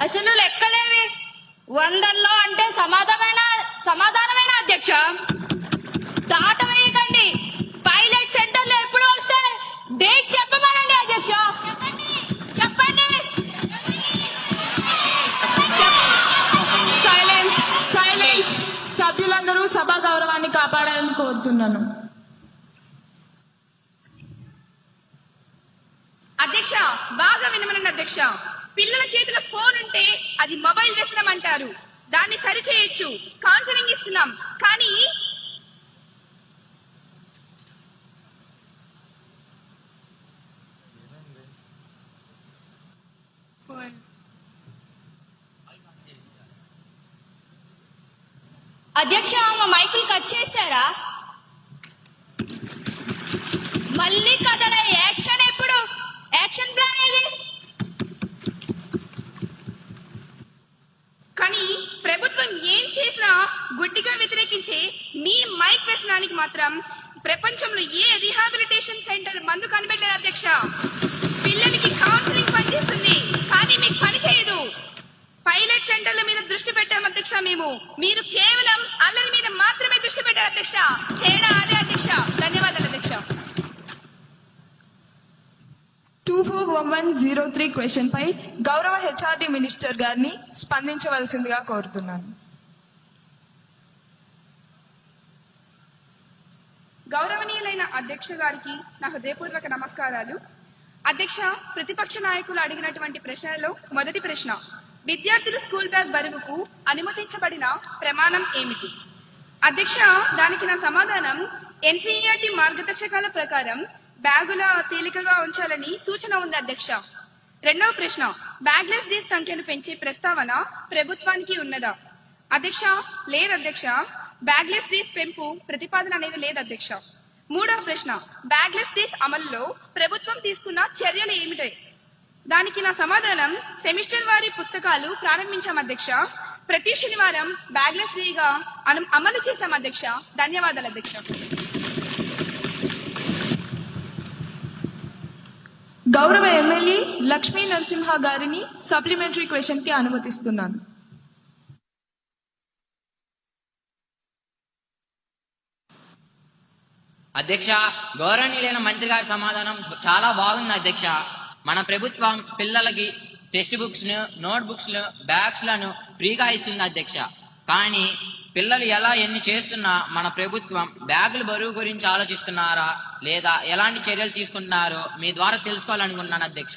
అసలు లెక్కలేవి? వందల్లో అంటే సమాధానమైన సమాధానమైన అధ్యక్ష. దాట వేయకండి పైలట్ సెంటర్లో ఎప్పుడు వస్తే డేట్ చెప్పమనండి అధ్యక్ష. చెప్పండి. చెప్పండి. సైలెన్స్ సైలెన్స్ సభ్యులందరూ సభా గౌరవాన్ని కాపాడాలని కోరుతున్నాను. అధ్యక్ష బాగా వినమనండి అధ్యక్ష. పిల్లల చేతిలో ఫోన్ ఉంటే అది మొబైల్ వ్యసనం అంటారు. దాన్ని సరి చేయొచ్చు కౌన్సిలింగ్ ఇస్తున్నాం. కానీ అధ్యక్ష మా మైకులు కట్ చేశారా? మళ్ళీ కథల యాక్షన్ ప్లాన్ ఏది కానీ ప్రభుత్వం ఏం చేసినా గుడ్డిగా వ్యతిరేకించే మీ మైక్ వ్యసనానికి మాత్రం ప్రపంచంలో ఏ రీహాబిలిటేషన్ సెంటర్ మందు కనిపెట్టలేదు అధ్యక్ష. పిల్లలకి కౌన్సిలింగ్ పనిచేస్తుంది కానీ మీకు పని చేయదు. పైలట్ సెంటర్ల మీద దృష్టి పెట్టాం అధ్యక్ష మేము. మీరు కేవలం అల్లరి మీద మాత్రమే దృష్టి పెట్టారు అధ్యక్ష. తేడా అదే అధ్యక్ష. ధన్యవాదాలు అధ్యక్ష. Two four one one zero three question పై గౌరవ హెచ్ఆర్డి మినిస్టర్ గారిని స్పందించవలసిందిగా కోరుతున్నాను. గౌరవనీయులైన అధ్యక్ష గారికి నా హృదయపూర్వక నమస్కారాలు. అధ్యక్ష ప్రతిపక్ష నాయకులు అడిగినటువంటి ప్రశ్నలో మొదటి ప్రశ్న విద్యార్థులు స్కూల్ బ్యాగ్ బరువుకు అనుమతించబడిన ప్రమాణం ఏమిటి? అధ్యక్ష దానికి నా సమాధానం ఎన్సీఈఆర్టీ మార్గదర్శకాల ప్రకారం బ్యాగుల తేలికగా ఉంచాలని సూచన ఉంది అధ్యక్ష. రెండవ ప్రశ్న బ్యాగ్లెస్ డేస్ సంఖ్యను పెంచే ప్రస్తావన ప్రభుత్వానికి ఉన్నదా? అధ్యక్ష లేదు అధ్యక్ష బ్యాగ్లెస్ డేస్ పెంపు ప్రతిపాదన అనేది లేదు అధ్యక్ష. మూడవ ప్రశ్న బ్యాగ్లెస్ డేస్ అమలులో ప్రభుత్వం తీసుకున్న చర్యలు ఏమిటి? దానికి నా సమాధానం సెమిస్టర్ వారి పుస్తకాలు ప్రారంభించాం అధ్యక్ష. ప్రతి శనివారం బ్యాగ్లెస్ డేగా అను- అమలు చేశాం అధ్యక్ష. ధన్యవాదాలు అధ్యక్ష. గౌరవ ఎమ్మెల్యే లక్ష్మీ నరసింహ గారిని సప్లిమెంటరీ క్వశ్చన్కి అనుమతిస్తున్నాను. అధ్యక్ష గౌరవనీయులైన మంత్రి గారి సమాధానం చాలా బాగుంది అధ్యక్ష. మన ప్రభుత్వం పిల్లలకి టెక్స్ట్ బుక్స్ను నోట్ బుక్స్ను బ్యాగ్స్లను ఫ్రీగా ఇస్తుంది అధ్యక్ష. కానీ పిల్లలు ఎలా ఎన్ని చేస్తున్నా మన ప్రభుత్వం బ్యాగుల బరువు గురించి ఆలోచిస్తున్నారా లేదా ఎలాంటి చర్యలు తీసుకుంటున్నారో మీ ద్వారా తెలుసుకోవాలనుకుంటున్నాను అధ్యక్ష.